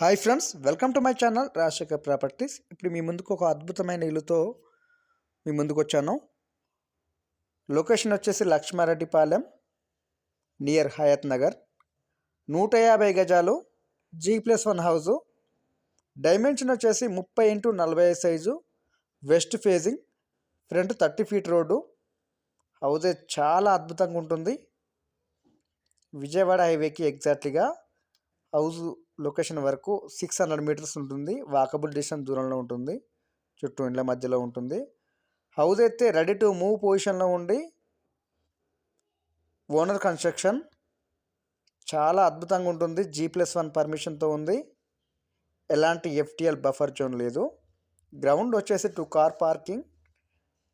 Hi friends welcome to my channel Rajasekhar properties ఇప్పుడు మీ ముందుకు ఒక అద్భుతమైన ఇల్లుతో మీ ముందుకు వచ్చాను. లొకేషన్ వచ్చేసి లక్ష్మారెడ్డిపాలెం నియర్ హయత్ నగర్ నూట యాభై గజాలు G plus one house dimension వచ్చేసి ముప్పై ఇంటూ నలభై ఐదు size west facing front thirty feet road హౌజే చాలా అద్భుతంగా ఉంటుంది. విజయవాడ హైవేకి ఎగ్జాక్ట్లీగా హౌస్ లొకేషన్ వరకు సిక్స్ హండ్రెడ్ మీటర్స్ ఉంటుంది. వాకబుల్ డిస్టెన్స్ దూరంలో ఉంటుంది. చుట్టూ ఇండ్ల మధ్యలో ఉంటుంది. హౌస్ అయితే రెడీ టు మూవ్ పొజిషన్లో ఉండి ఓనర్ కన్స్ట్రక్షన్. చాలా అద్భుతంగా ఉంటుంది. జీ ప్లస్ వన్ పర్మిషన్తో ఉంది. ఎలాంటి ఎఫ్టీఎల్ బఫర్ జోన్ లేదు. గ్రౌండ్ వచ్చేసి two car parking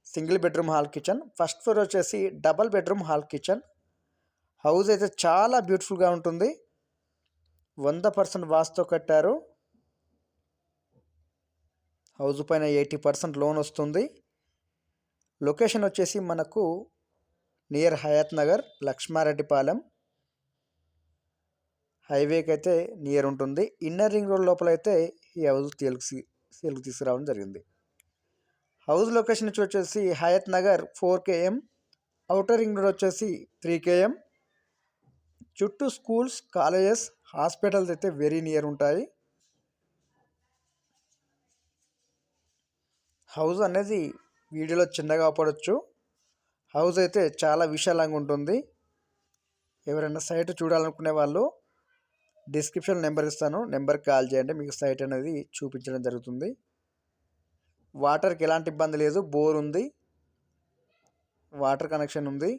single bedroom hall kitchen first floor వచ్చేసి double bedroom hall kitchen. House అయితే చాలా బ్యూటిఫుల్గా ఉంటుంది. వంద పర్సెంట్ వాస్తో కట్టారు. హౌస్ పైన ఎయిటీ పర్సెంట్ లోన్ వస్తుంది. లొకేషన్ వచ్చేసి మనకు నియర్ హయాత్ నగర్ లక్ష్మారెడ్డిపాలెం. హైవేకి అయితే నియర్ ఉంటుంది. ఇన్నర్ రింగ్ రోడ్ లోపల అయితే ఈ హౌస్ తేలికి సేల్కి తీసుకురావడం జరిగింది. హౌస్ లొకేషన్ వచ్చేసి Hayat Nagar four KM outer ring road వచ్చేసి త్రీ కేఎం చుట్టూ స్కూల్స్ కాలేజెస్ హాస్పిటల్స్ అయితే వెరీ నియర్ ఉంటాయి. హౌస్ అనేది వీడియోలో చిన్నగా పడవచ్చు హౌస్ అయితే చాలా విశాలంగా ఉంటుంది. ఎవరైనా సైట్ చూడాలనుకునే వాళ్ళు డిస్క్రిప్షన్ నెంబర్ ఇస్తాను. నెంబర్కి కాల్ చేయండి మీకు సైట్ అనేది చూపించడం జరుగుతుంది. వాటర్కి ఎలాంటి ఇబ్బంది లేదు. బోర్ ఉంది. వాటర్ కనెక్షన్ ఉంది.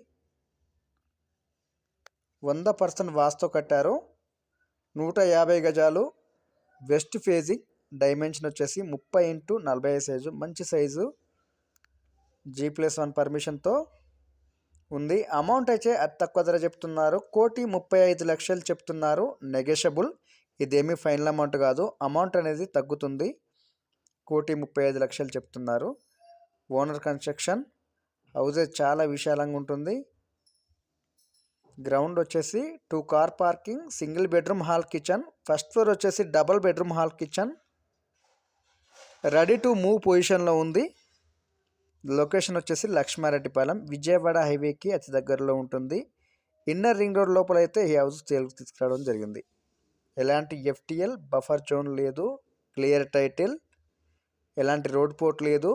వంద పర్సెంట్ వాస్తో కట్టారు. నూట యాభై గజాలు వెస్ట్ ఫేజింగ్ డైమెన్షన్ వచ్చేసి ముప్పై ఇంటూ నలభై సైజు. మంచి సైజు. జీ ప్లస్ వన్ పర్మిషన్తో ఉంది. అమౌంట్ అయితే అతి తక్కువ ధర చెప్తున్నారు. కోటి ముప్పై ఐదు లక్షలు చెప్తున్నారు. నెగెషబుల్ ఇదేమీ ఫైనల్ అమౌంట్ కాదు. అమౌంట్ అనేది తగ్గుతుంది. కోటి ముప్పై ఐదు లక్షలు చెప్తున్నారు. ఓనర్ కన్స్ట్రక్షన్ హౌస్ చాలా విశాలంగా ఉంటుంది. గ్రౌండ్ వచ్చేసి two car parking single bedroom hall kitchen first floor వచ్చేసి double bedroom hall kitchen. Ready to move పొజిషన్లో ఉంది. లొకేషన్ వచ్చేసి లక్ష్మారెడ్డిపాలెం విజయవాడ హైవేకి అతి దగ్గరలో ఉంటుంది. ఇన్నర్ రింగ్ రోడ్ లోపల అయితే ఈ హౌస్ సేల్కి తీసుకురావడం జరిగింది. ఎలాంటి ఎఫ్టీఎల్ బఫర్ జోన్ లేదు క్లియర్ టైటిల్ ఎలాంటి రోడ్ పోర్ట్ లేదు.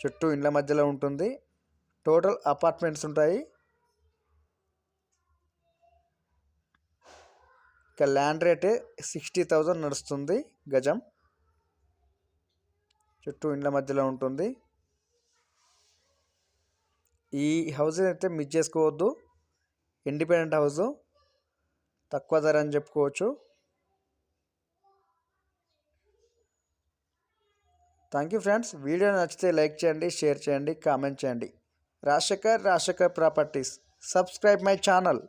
చుట్టూ ఇండ్ల మధ్యలో ఉంటుంది. టోటల్ అపార్ట్మెంట్స్ ఉంటాయి. ఇక ల్యాండ్ రేటే సిక్స్టీ థౌజండ్ నడుస్తుంది గజం. చుట్టూ ఇండ్ల మధ్యలో ఉంటుంది. ఈ హౌస్ అయితే మిస్ చేసుకోవద్దు. ఇండిపెండెంట్ హౌస్ తక్కువ ధర అని చెప్పుకోవచ్చు. Thank you friends. వీడియో నచ్చితే లైక్ చేయండి షేర్ చేయండి కామెంట్ చేయండి. Rajasekhar Rajasekhar properties. Subscribe my channel.